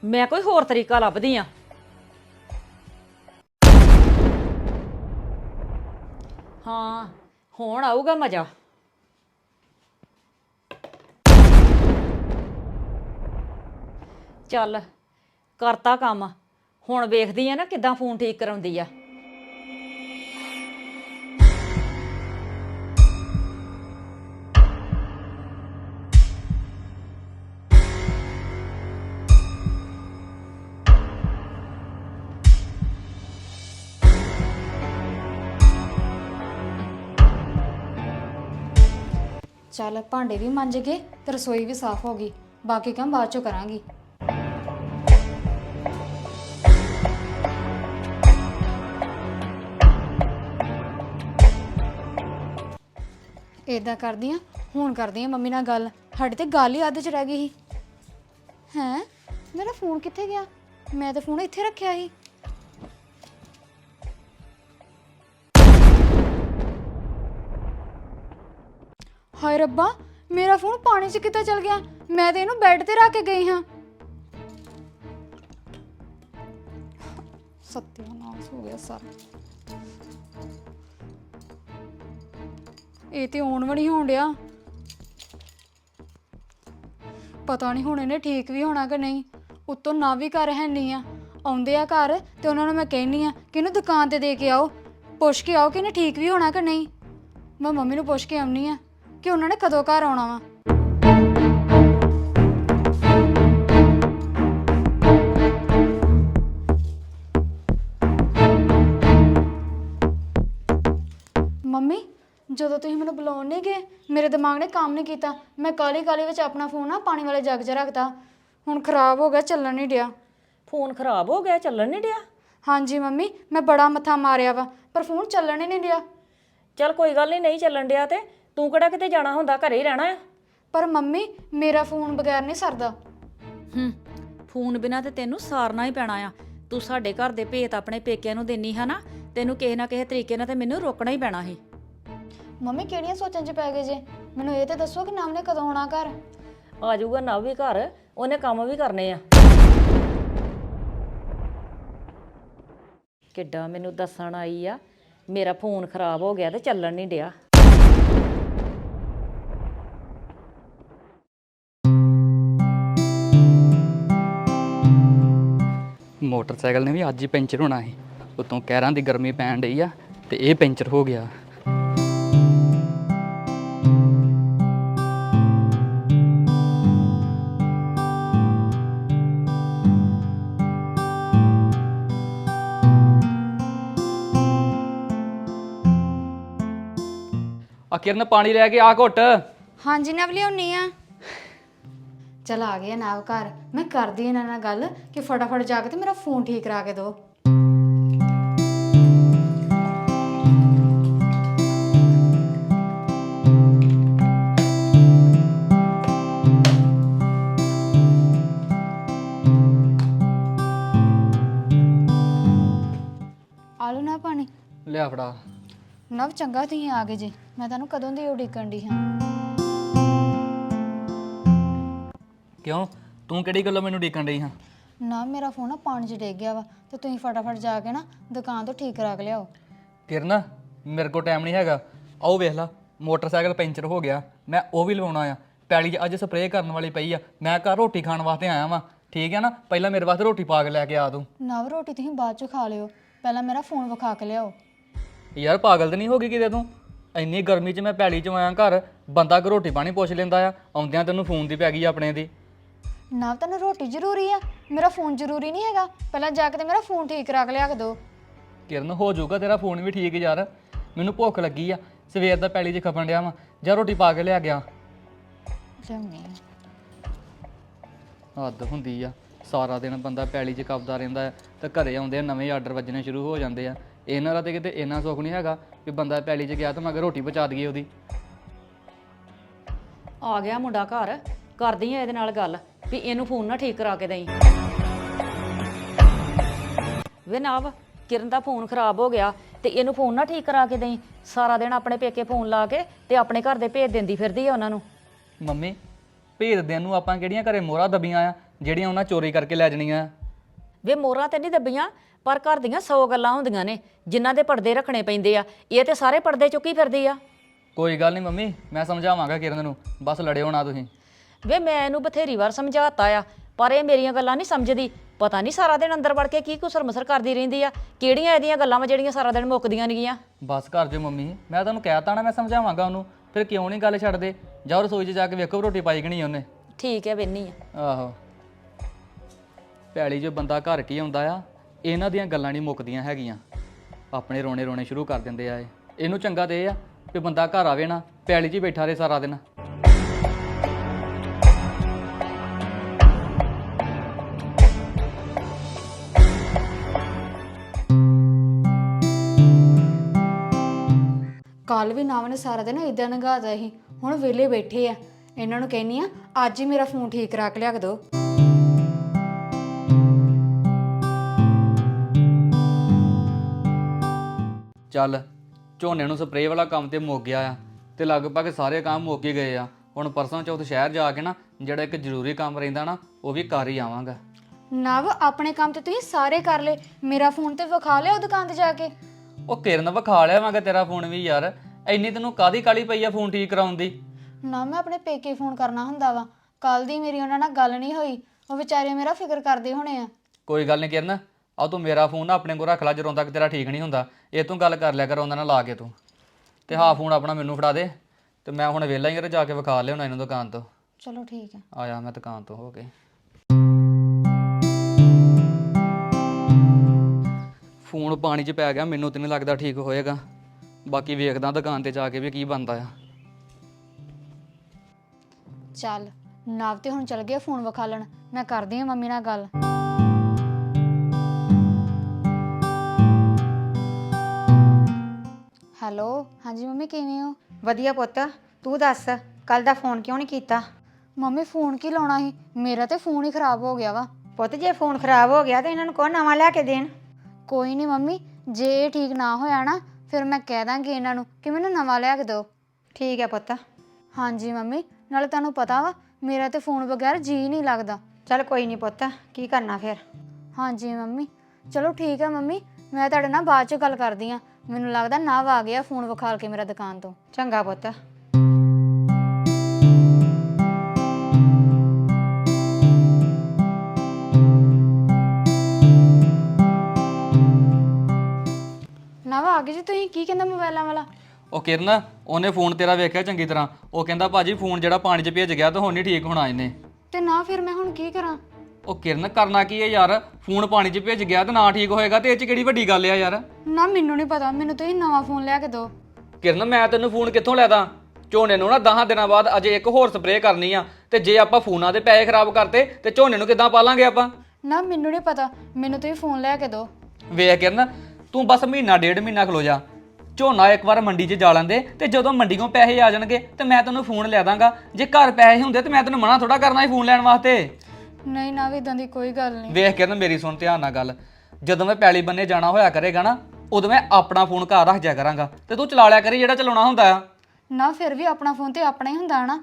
ਮੈਂ ਕੋਈ ਹੋਰ ਤਰੀਕਾ ਲੱਭਦੀ ਆ। ਹਾਂ, ਹੁਣ ਆਊਗਾ ਮਜ਼ਾ। ਚੱਲ, ਕਰਤਾ ਕੰਮ। ਹੁਣ ਵੇਖਦੀ ਆ ਨਾ ਕਿੱਦਾਂ ਫੋਨ ਠੀਕ ਕਰਾਉਂਦੀ ਆ। ਚੱਲ ਭਾਂਡੇ ਵੀ ਮੰਜ ਗਏ ਤੇ ਰਸੋਈ ਵੀ ਸਾਫ਼ ਹੋ ਗਈ। ਬਾਕੀ ਕੰਮ ਬਾਅਦ ਚੋਂ ਕਰਾਂਗੀ। ਏਦਾਂ ਕਰਦੀ ਆ, ਹੁਣ ਕਰਦੀ ਆ ਮੰਮੀ ਨਾਲ ਗੱਲ। ਸਾਡੇ ਤੇ ਗੱਲ ਹੀ ਅੱਧ ਚ ਰਹਿ ਗਈ ਸੀ। ਹੈਂ? ਮੇਰਾ ਫੋਨ ਕਿੱਥੇ ਗਿਆ? ਮੈਂ ਤਾਂ ਫੋਨ ਇੱਥੇ ਰੱਖਿਆ ਸੀ। ਹਾਏ ਰੱਬਾ, ਮੇਰਾ ਫੋਨ ਪਾਣੀ 'ਚ ਕਿੱਥੇ ਚਲ ਗਿਆ? ਮੈਂ ਤੇ ਇਹਨੂੰ ਬੈੱਡ ਤੇ ਰੱਖ ਕੇ ਗਈ ਹਾਂ। ਸਤਿਆਨਾਸ਼ ਹੋ ਗਿਆ ਸਾਰਾ। ਇਹ ਤੇ ਆਉਣ ਵਾਲੀ ਹੋਣ ਡਿਆ। ਪਤਾ ਨਹੀਂ ਹੁਣ ਇਹਨੇ ਠੀਕ ਵੀ ਹੋਣਾ ਕਿ ਨਹੀਂ। ਉੱਤੋਂ ਨਾ ਵੀ ਘਰ ਹੈ ਨਹੀਂ ਆ। ਆਉਂਦੇ ਆ ਘਰ ਤੇ ਉਹਨਾਂ ਨੂੰ ਮੈਂ ਕਹਿਨੀ ਆ ਕਿ ਇਹਨੂੰ ਦੁਕਾਨ ਤੇ ਦੇ ਕੇ ਆਓ। ਪੁੱਛ ਕੇ ਆਓ ਕਿ ਇਹਨੇ ਠੀਕ ਵੀ ਹੋਣਾ ਕਿ ਨਹੀਂ। ਮੈਂ ਮੰਮੀ ਨੂੰ ਪੁੱਛ ਕੇ ਆਉਣੀ ਆ ਕਿ ਉਹਨਾਂ ਨੇ ਕਦੋਂ ਘਰ ਆਉਣਾ ਵਾ? ਮੰਮੀ ਜਦੋਂ ਤੁਸੀਂ ਮੈਨੂੰ ਬੁਲਾਉਣ ਨਹੀਂ ਗਏ ਮੇਰੇ ਦਿਮਾਗ ਨੇ ਕੰਮ ਨਹੀਂ ਕੀਤਾ। ਮੈਂ ਕਾਲੀ ਕਾਲੀ ਵਿੱਚ ਆਪਣਾ ਫੋਨ ਨਾ ਪਾਣੀ ਵਾਲੇ ਜੱਗ 'ਚ ਰੱਖਤਾ। ਹੁਣ ਖਰਾਬ ਹੋ ਗਿਆ ਚੱਲਣ ਨਹੀਂ ਡਿਆ। ਫੋਨ ਖਰਾਬ ਹੋ ਗਿਆ ਚੱਲਣ ਨਹੀਂ ਡਿਆ? ਹਾਂਜੀ ਮੰਮੀ ਮੈਂ ਬੜਾ ਮੱਥਾ ਮਾਰਿਆ ਵਾ ਪਰ ਫੋਨ ਚੱਲਣ ਹੀ ਨਹੀਂ ਡਿਆ। ਚੱਲ ਕੋਈ ਗੱਲ ਨਹੀਂ ਨਹੀਂ ਚੱਲਣ ਡਿਆ ਤੇ। ਤੂੰ ਕਿਹੜਾ ਕਿਤੇ ਜਾਣਾ ਹੁੰਦਾ ਘਰੇ ਹੀ ਰਹਿਣਾ ਆ? ਪਰ ਮੰਮੀ ਮੇਰਾ ਫੋਨ ਬਗੈਰ ਨਹੀਂ ਸਰਦਾ। ਹੂੰ ਫੋਨ ਬਿਨਾ ਤੇ ਤੈਨੂੰ ਸਾਰਨਾ ਹੀ ਪੈਣਾ ਆ। ਤੂੰ ਸਾਡੇ ਘਰ ਦੇ ਭੇਤ ਆਪਣੇ ਪੇਕਿਆਂ ਨੂੰ ਦੇਣੀ ਹੈ ਨਾ ਤੈਨੂੰ ਕਿਸੇ ਨਾ ਕਿਸੇ ਤਰੀਕੇ ਨਾਲ ਤੇ ਮੈਨੂੰ ਰੋਕਣਾ ਹੀ ਪੈਣਾ ਸੀ। ਮੰਮੀ ਕਿਹੜੀਆਂ ਸੋਚਾਂ 'ਚ ਪੈ ਗਏ ਜੇ? ਮੈਨੂੰ ਇਹ ਤੇ ਦੱਸੋ ਕਿ ਨਾਮ ਨੇ ਕਦੋਂ ਆਉਣਾ ਘਰ? ਆ ਜਾਊਗਾ ਨਵ ਵੀ ਘਰ ਉਹਨੇ ਕੰਮ ਵੀ ਕਰਨੇ ਆ। ਕਿੱਡਾ ਮੈਨੂੰ ਦੱਸਣ ਆਈ ਆ ਮੇਰਾ ਫੋਨ ਖਰਾਬ ਹੋ ਗਿਆ ਤੇ ਚੱਲਣ ਨਹੀਂ ਡਿਆ। ਮੋਟਰਸਾਈਕਲ ਨੇ ਵੀ ਅੱਜ ਹੀ ਪੈਂਚਰ ਹੋਣਾ ਸੀ। ਉਤੋਂ ਕਹਿਰਾਂ ਦੀ ਗਰਮੀ ਪੈਣ ਡਈ ਆ ਤੇ ਇਹ ਪੈਂਚਰ ਹੋ ਗਿਆ। ਆ ਕਿਰਨ, ਪਾਣੀ ਲੈ ਕੇ ਆ ਘੁੱਟ। ਹਾਂਜੀ, ਨਵ ਲਿਆਉਣੀ ਆ। ਚਲ ਆ ਗਿਆ ਨਾਵ ਘਰ। ਮੈਂ ਕਰਦੀ ਇਹਨਾਂ ਨਾਲ ਗੱਲ ਕਿ ਫਟਾਫਟ ਜਾ ਕੇ ਤੇ ਮੇਰਾ ਫੋਨ ਠੀਕ ਕਰਾ ਕੇ ਦਿਓ ਆਲੂ ਨਾ ਪਾਣੀ। ਲਿਆ ਫੜਾ। ਨਵ ਚੰਗਾ ਤੁਸੀਂ ਆ ਗਏ ਜੀ। ਮੈਂ ਤੁਹਾਨੂੰ ਕਦੋਂ ਦੀ ਉਡੀਕਣ ਦੀ ਹਾਂ? ਕਿਉਂ? ਤੂੰ ਕਿਹੜੀ ਗੱਲੋਂ ਮੈਨੂੰ ਡੀਕਣ ਡਈ ਹਾਂ? ਨਾ ਮੇਰਾ ਫੋਨ ਨਾ ਪਾਣੀ 'ਚ ਡਿੱਗ ਗਿਆ ਵਾ ਤੇ ਤੁਸੀਂ ਫਟਾਫਟ ਜਾ ਕੇ ਨਾ ਦੁਕਾਨ ਤੋਂ ਠੀਕ ਕਰਾ ਕੇ ਲਿਆਓ। ਕਿਰਨ ਮੇਰੇ ਕੋਲ ਟਾਈਮ ਨਹੀਂ ਹੈਗਾ। ਆਓ ਵੇਖ ਲਾ ਮੋਟਰਸਾਈਕਲ ਪੈਂਚਰ ਹੋ ਗਿਆ। ਮੈਂ ਉਹ ਵੀ ਲਵਾਉਣਾ ਆ। ਪੈਲੀ 'ਚ ਅੱਜ ਸਪਰੇਅ ਕਰਨ ਵਾਲੀ ਪਈ ਆ। ਮੈਂ ਘਰ ਰੋਟੀ ਖਾਣ ਵਾਸਤੇ ਆਇਆ ਵਾਂ। ਠੀਕ ਹੈ ਨਾ? ਪਹਿਲਾਂ ਮੇਰੇ ਵਾਸਤੇ ਰੋਟੀ ਪਾ ਕੇ ਲੈ ਕੇ ਆ ਤੂੰ। ਨਵ ਰੋਟੀ ਤੁਸੀਂ ਬਾਅਦ 'ਚ ਖਾ ਲਿਓ। ਪਹਿਲਾਂ ਮੇਰਾ ਫੋਨ ਵਿਖਾ ਕੇ ਲਿਆਓ। ਯਾਰ ਪਾਗਲ ਤੇ ਨਹੀਂ ਹੋ ਗਈ ਕਿਤੇ ਤੂੰ? ਇੰਨੀ ਗਰਮੀ 'ਚ ਮੈਂ ਪੈਲੀ 'ਚ ਆਇਆ ਘਰ ਬੰਦਾ ਕੋ ਰੋਟੀ ਪਾਣੀ ਪੁੱਛ ਲੈਂਦਾ ਆ। ਆਉਂਦਿਆਂ ਤੈਨੂੰ ਫੋਨ ਦੀ ਪੈ ਗਈ ਆਪਣੇ ਦੀ। ਨਵ ਤੁਹਾਨੂੰ ਰੋਟੀ ਜ਼ਰੂਰੀ ਆ। ਮੇਰਾ ਫੋਨ ਜ਼ਰੂਰੀ ਨਹੀਂ ਹੈਗਾ। ਪਹਿਲਾਂ ਜਾ ਕੇ ਤੇ ਮੇਰਾ ਫੋਨ ਠੀਕ ਕਰਾ ਕੇ ਲਿਆ ਕੇ ਦਿਓ। ਕਿਰਨ ਹੋ ਜਾਊਗਾ ਤੇਰਾ ਫੋਨ ਵੀ ਠੀਕ ਯਾਰ। ਮੈਨੂੰ ਭੁੱਖ ਲੱਗੀ ਆ। ਸਵੇਰ ਦਾ ਪੈਲੀ 'ਚ ਖਪਣ ਡਿਆ ਵਾਂ। ਜਾਂ ਰੋਟੀ ਪਾ ਕੇ ਲਿਆ ਗਿਆ ਲਿਆਉਣੀ ਆ। ਹੱਦ ਹੁੰਦੀ ਆ। ਸਾਰਾ ਦਿਨ ਬੰਦਾ ਪੈਲੀ 'ਚ ਕਪਦਾ ਰਹਿੰਦਾ ਆ। ਤੇ ਘਰੇ ਆਉਂਦੇ ਆ ਨਵੇਂ ਆਰਡਰ ਵੱਜਣੇ ਸ਼ੁਰੂ ਹੋ ਜਾਂਦੇ ਆ। ਇਹਨਾਂ ਦਾ ਤੇ ਕਿਤੇ ਇੰਨਾ ਸੁੱਖ ਨਹੀਂ ਹੈਗਾ ਕਿ ਬੰਦਾ ਪੈਲੀ 'ਚ ਗਿਆ ਤਾਂ ਮਗਰ ਰੋਟੀ ਪਹੁੰਚਾ ਦਈਏ ਉਹਦੀ। ਆ ਗਿਆ ਮੁੰਡਾ ਘਰ। ਕਰਦੀ ਆ ਇਹਦੇ ਨਾਲ ਗੱਲ। ਵੀ ਇਹਨੂੰ ਫੋਨ ਨਾ ਠੀਕ ਕਰਾ ਕੇ ਦੇਈ। ਵੇ ਨਵ ਕਿਰਨ ਦਾ ਫੋਨ ਖਰਾਬ ਹੋ ਗਿਆ ਤੇ ਇਹਨੂੰ ਫੋਨ ਨਾ ਠੀਕ ਕਰਾ ਕੇ ਦੇਈ। ਸਾਰਾ ਦਿਨ ਆਪਣੇ ਪੇਕੇ ਫੋਨ ਲਾ ਕੇ ਤੇ ਆਪਣੇ ਘਰ ਦੇ ਭੇਜ ਦਿੰਦੀ ਫਿਰਦੀ ਆ ਉਹਨਾਂ ਨੂੰ। ਮੰਮੀ ਭੇਜਦਿਆਂ ਨੂੰ ਆਪਾਂ ਕਿਹੜੀਆਂ ਘਰੇ ਮੋਹਰਾਂ ਦਬੀਆਂ ਆ ਜਿਹੜੀਆਂ ਉਹਨਾਂ ਚੋਰੀ ਕਰਕੇ ਲੈ ਜਾਣੀਆਂ? ਵੇ ਮੋਰਾਂ ਤੇ ਨਹੀਂ ਦੱਬੀਆਂ ਪਰ ਘਰ ਦੀਆਂ 100 ਗੱਲਾਂ ਹੁੰਦੀਆਂ ਨੇ ਜਿਨ੍ਹਾਂ ਦੇ ਪਰਦੇ ਰੱਖਣੇ ਪੈਂਦੇ ਆ। ਇਹ ਤੇ ਸਾਰੇ ਪਰਦੇ ਚੁੱਕੀ ਫਿਰਦੀ ਆ। ਕੋਈ ਗੱਲ ਨਹੀਂ ਮੰਮੀ ਮੈਂ ਸਮਝਾਵਾਂਗਾ ਕਿਰਨ ਨੂੰ। ਬਸ ਲੜਿਓ ਨਾ ਤੁਸੀਂ। ਵੇ ਮੈਂ ਇਹਨੂੰ ਬਥੇਰੀ ਵਾਰ ਸਮਝਾਤਾ ਆ ਪਰ ਇਹ ਮੇਰੀਆਂ ਗੱਲਾਂ ਨਹੀਂ ਸਮਝਦੀ। ਪਤਾ ਨਹੀਂ ਸਾਰਾ ਦਿਨ ਅੰਦਰ ਵੜ ਕੇ ਕੀ ਕੁਸਰ ਮਸਰ ਕਰਦੀ ਰਹਿੰਦੀ ਆ ਕਿਹੜੀਆਂ ਇਹਦੀਆਂ ਗੱਲਾਂ ਵਾ ਜਿਹੜੀਆਂ ਸਾਰਾ ਦਿਨ ਮੁੱਕਦੀਆਂ ਨਹੀਂ ਗੀਆਂ ਬਸ ਕਰ ਜਿਓ ਮੰਮੀ ਮੈਂ ਤੁਹਾਨੂੰ ਕਹਿਤਾ ਨਾ ਮੈਂ ਸਮਝਾਵਾਂਗਾ ਉਹਨੂੰ ਫਿਰ ਕਿਉਂ ਨਹੀਂ ਗੱਲ ਛੱਡਦੇ? ਜਾਓ ਰਸੋਈ 'ਚ ਜਾ ਕੇ ਵੇਖੋ ਰੋਟੀ ਪਾਈ ਕਿ ਨਹੀਂ ਉਹਨੇ। ਠੀਕ ਹੈ ਵੇਨੀ ਆ। ਆਹੋ। ਪੈਲੀ ਜੋ ਬੰਦਾ ਘਰ ਕੀ ਆਉਂਦਾ ਆ ਇਹਨਾਂ ਦੀਆਂ ਗੱਲਾਂ ਨਹੀਂ ਮੁੱਕਦੀਆਂ ਹੈਗੀਆਂ। ਆਪਣੇ ਰੋਣੇ ਰੋਣੇ ਸ਼ੁਰੂ ਕਰ ਦਿੰਦੇ ਆ ਇਹ। ਇਹਨੂੰ ਚੰਗਾ ਤੇ ਇਹ ਆ ਕਿ ਬੰਦਾ ਘਰ ਆਵੇ ਨਾ ਪੈਲੀ 'ਚ ਹੀ ਬੈਠਾ ਰਹੇ ਸਾਰਾ ਦਿਨ। ਨੇ ਸਾਰਾ ਦਿਨ ਇਦਾਂ ਨਗਾਦਾ ਸੀ। ਹੁਣ ਵਿਹਲੇ ਬੈਠੇ ਆ। ਇਹਨਾਂ ਨੂੰ ਕਹਿੰਨੀ ਆ ਅੱਜ ਹੀ ਮੇਰਾ ਫੋਨ ਠੀਕ ਕਰਾ ਕੇ ਲਿਆ ਕੇ ਦਿਓ। ਚੱਲ ਝੋਨੇ ਨੂੰ ਸਪਰੇਅ ਵਾਲਾ ਕੰਮ ਤੇ ਮੁੱਕ ਗਿਆ ਆ ਤੇ ਲਗਭਗ ਸਾਰੇ ਕੰਮ ਮੁੱਕ ਹੀ ਗਏ ਆ। ਹੁਣ ਪਰਸੋਂ ਚੌਥ ਸ਼ਹਿਰ ਜਾ ਕੇ ਨਾ ਜਿਹੜਾ ਇੱਕ ਜ਼ਰੂਰੀ ਕੰਮ ਰਹਿੰਦਾ ਨਾ ਉਹ ਵੀ ਕਰ ਹੀ ਆਵਾਂਗਾ। ਨਵ ਆਪਣੇ ਕੰਮ ਤੇ ਤੁਸੀਂ ਸਾਰੇ ਕਰ ਲਏ। ਮੇਰਾ ਫੋਨ ਤੇ ਵਿਖਾ ਲਿਆ ਉਹ ਦੁਕਾਨ ਤੇ ਜਾ ਕੇ? ਉਹ ਕਿਰਨ ਵਿਖਾ ਲਿਆ ਵਾਂਗਾ ਤੇਰਾ ਫੋਨ ਵੀ ਯਾਰ। ਇੰਨੀ ਤੈਨੂੰ ਕਾਦੀ ਕਾਲੀ ਪਈ ਆ ਫੋਨ ਠੀਕ ਕਰਾਉਣ ਦੀ? ਨਾ ਮੈਂ ਆਪਣੇ ਪੇਕੇ ਫੋਨ ਕਰਨਾ ਹੁੰਦਾ ਵਾ। ਕੱਲ ਦੀ ਮੇਰੀ ਉਹਨਾਂ ਨਾਲ ਗੱਲ ਨਹੀਂ ਹੋਈ। ਉਹ ਵਿਚਾਰੇ ਮੇਰਾ ਫਿਕਰ ਕਰਦੇ ਹੋਣੇ ਆ। ਕੋਈ ਗੱਲ ਨਹੀਂ ਕਿਰਨ ਆ ਤੂੰ ਮੇਰਾ ਫੋਨ ਨਾ ਆਪਣੇ ਕੋਲ ਰੱਖ ਲੈ ਜਦੋਂ ਤੱਕ ਤੇਰਾ ਠੀਕ ਨਹੀਂ ਹੁੰਦਾ। ਇਹ ਤੂੰ ਗੱਲ ਕਰ ਲਿਆ ਕਰ ਉਹਨਾਂ ਨਾਲ ਲਾ ਕੇ ਤੂੰ। ਤੇ ਹਾਂ ਫੋਨ ਆਪਣਾ ਮੈਨੂੰ ਫੜਾ ਦੇ। ਤੇ ਮੈਂ ਹੁਣ ਵਿਹਲਾ ਹੀ ਆ ਤੇ ਜਾ ਕੇ ਵਿਖਾ ਲਿਆਉਣਾ ਇਹਨੂੰ ਦੁਕਾਨ ਤੋਂ। ਚਲੋ ਠੀਕ ਹੈ ਆਇਆ ਮੈਂ ਦੁਕਾਨ ਤੋਂ ਹੋ ਕੇ। ਫੋਨ ਪਾਣੀ 'ਚ ਪੈ ਗਿਆ ਮੈਨੂੰ ਤੇ ਨਹੀਂ ਲੱਗਦਾ ਠੀਕ ਹੋਏਗਾ। ਬਾਕੀ ਵੇਖਦਾ ਦੁਕਾਨ ਤੇ ਜਾ ਕੇ ਵੀ ਕੀ ਬਣਦਾ ਆ। ਚੱਲ ਨਵ ਤੇ ਹੁਣ ਚਲ ਗਿਆ ਫੋਨ ਵਿਖਾਲਣ ਮੈਂ ਕਰਦੀ ਹਾਂ ਮੰਮੀ ਨਾਲ ਗੱਲ। ਹੈਲੋ ਹਾਂਜੀ ਮੰਮੀ ਕਿਵੇਂ ਹੋ? ਵਧੀਆ ਪੁੱਤ ਤੂੰ ਦੱਸ ਕੱਲ ਦਾ ਫੋਨ ਕਿਉਂ ਨਹੀਂ ਕੀਤਾ? ਮੰਮੀ ਫੋਨ ਕੀ ਲਾਉਣਾ ਸੀ? ਮੇਰਾ ਤੇ ਫੋਨ ਹੀ ਖਰਾਬ ਹੋ ਗਿਆ ਵਾ। ਪੁੱਤ ਜੇ ਫੋਨ ਖਰਾਬ ਹੋ ਗਿਆ ਤੇ ਇਹਨਾਂ ਨੂੰ ਕੋ ਨਵਾਂ ਲਿਆ ਕੇ ਦੇਣ? ਕੋਈ ਨਹੀਂ ਮੰਮੀ ਜੇ ਇਹ ਠੀਕ ਨਾ ਹੋਇਆ ਨਾ ਫਿਰ ਮੈਂ ਕਹਿ ਦਾਂਗੀ ਇਹਨਾਂ ਨੂੰ ਕਿ ਮੈਨੂੰ ਨਵਾਂ ਲਿਆ ਕੇ ਦਿਓ। ਠੀਕ ਹੈ ਪੁੱਤ। ਹਾਂਜੀ ਮੰਮੀ ਨਾਲੇ ਤੁਹਾਨੂੰ ਪਤਾ ਵਾ ਮੇਰਾ ਤੇ ਫੋਨ ਬਗੈਰ ਜੀ ਨਹੀਂ ਲੱਗਦਾ। ਚੱਲ ਕੋਈ ਨਹੀਂ ਪੁੱਤ ਕੀ ਕਰਨਾ ਫਿਰ? ਹਾਂਜੀ ਮੰਮੀ ਚਲੋ ਠੀਕ ਹੈ ਮੰਮੀ ਮੈਂ ਤੁਹਾਡੇ ਨਾਲ ਬਾਅਦ ਚ ਗੱਲ ਕਰਦੀ ਆ ਮੈਨੂੰ ਲੱਗਦਾ ਨਵ ਆ ਗਿਆ ਫੋਨ ਵਿਖਾਲ ਕੇ ਮੇਰਾ ਦੁਕਾਨ ਤੋਂ। ਚੰਗਾ ਪੁੱਤ। ਜੀ ਤੁਸੀਂ ਕੀ ਕਹਿੰਦਾ ਮੋਬਾਈਲਾਂ ਵਾਲਾ? ਉਹ ਕਿਰਨ ਉਹਨੇ ਫੋਨ ਤੇਰਾ ਵੇਖਿਆ ਚੰਗੀ ਤਰ੍ਹਾਂ। ਉਹ ਕਹਿੰਦਾ ਭਾਜੀ ਫੋਨ ਜਿਹੜਾ ਪਾਣੀ 'ਚ ਭੇਜ ਗਿਆ ਤਾਂ ਹੁਣ ਨਹੀਂ ਠੀਕ ਹੋਣਾ ਇਹਨੇ। ਤੇ ਨਾ ਫਿਰ ਮੈਂ ਹੁਣ ਕੀ ਕਰਾਂ? ਉਹ ਕਿਰਨ ਕਰਨਾ ਕੀ ਹੈ ਯਾਰ? ਫੋਨ ਪਾਣੀ 'ਚ ਭੇਜ ਗਿਆ ਤੇ ਨਾ ਠੀਕ ਹੋਏਗਾ ਤੇ ਇਹ 'ਚ ਕਿਹੜੀ ਵੱਡੀ ਗੱਲ ਆ ਯਾਰ? ਨਾ ਮੈਨੂੰ ਨਹੀਂ ਪਤਾ। ਮੈਨੂੰ ਤੁਸੀਂ ਨਵਾਂ ਫੋਨ ਲਿਆ ਕੇ ਦਿਓ। ਕਿਰਨ ਮੈਂ ਤੈਨੂੰ ਫੋਨ ਕਿੱਥੋਂ ਲੈਦਾ ਝੋਨੇ ਨੂੰ ਨਾ 10 ਦਿਨਾਂ ਬਾਅਦ ਅਜੇ ਇੱਕ ਹੋਰ ਸਪਰੇਅ ਕਰਨੀ ਆ। ਤੇ ਜੇ ਆਪਾਂ ਫੋਨਾਂ ਦੇ ਪੈਸੇ ਖਰਾਬ ਕਰਤੇ ਤੇ ਝੋਨੇ ਨੂੰ ਕਿੱਦਾਂ ਪਾਲਾਂਗੇ ਆਪਾਂ? ਨਾ ਮੈਨੂੰ ਨਹੀਂ ਪਤਾ। ਮੈਨੂੰ ਤੁਸੀਂ ਫੋਨ ਲਿਆ ਕੇ ਦਿਓ। ਵੇਖ ਕਿਰਨ ਤੂੰ ਬਸ ਮਹੀਨਾ ਡੇਢ ਮਹੀਨਾ ਖਲੋ ਜਾ। ਝੋਨਾ ਇੱਕ ਵਾਰ ਮੰਡੀ 'ਚ ਜਾ ਲੈਂਦੇ ਤੇ ਜਦੋਂ ਮੰਡੀੋਂ ਪੈਸੇ ਆ ਜਾਣਗੇ ਤੇ ਮੈਂ ਤੈਨੂੰ ਫੋਨ ਲੈ ਦਾਂਗਾ। ਜੇ ਘਰ ਪੈਸੇ ਹੁੰਦੇ ਤੇ ਮੈਂ ਤੈਨੂੰ ਮਨਾ ਥੋੜਾ ਕਰਨਾ ਸੀ ਫੋਨ ਲੈਣ ਵਾਸਤੇ। ਨਹੀਂ ਨਾ ਵੀ ਇਦਾਂ ਦੀ ਕੋਈ ਗੱਲ ਨਹੀਂ। ਵੇਖ ਕੇ ਨਾ ਮੇਰੀ ਸੁਣ ਧਿਆਨ ਨਾਲ ਗੱਲ। ਜਦੋਂ ਮੈਂ ਪੈਲੀ ਬੰਨੇ ਜਾਣਾ ਹੋਇਆ ਕਰੇਗਾ ਨਾ ਉਦੋਂ ਮੈਂ ਆਪਣਾ ਫੋਨ ਘਰ ਰੱਖ ਜਾ ਕਰਾਂਗਾ। ਤੇ ਤੂੰ ਚਲਾ ਲਿਆ ਕਰੀ ਜਿਹੜਾ ਚਲਾਉਣਾ ਹੁੰਦਾ ਆ। ਨਾ ਫਿਰ ਵੀ ਆਪਣਾ ਫੋਨ ਤੇ ਆਪਣਾ ਹੀ ਹੁੰਦਾ ਨਾ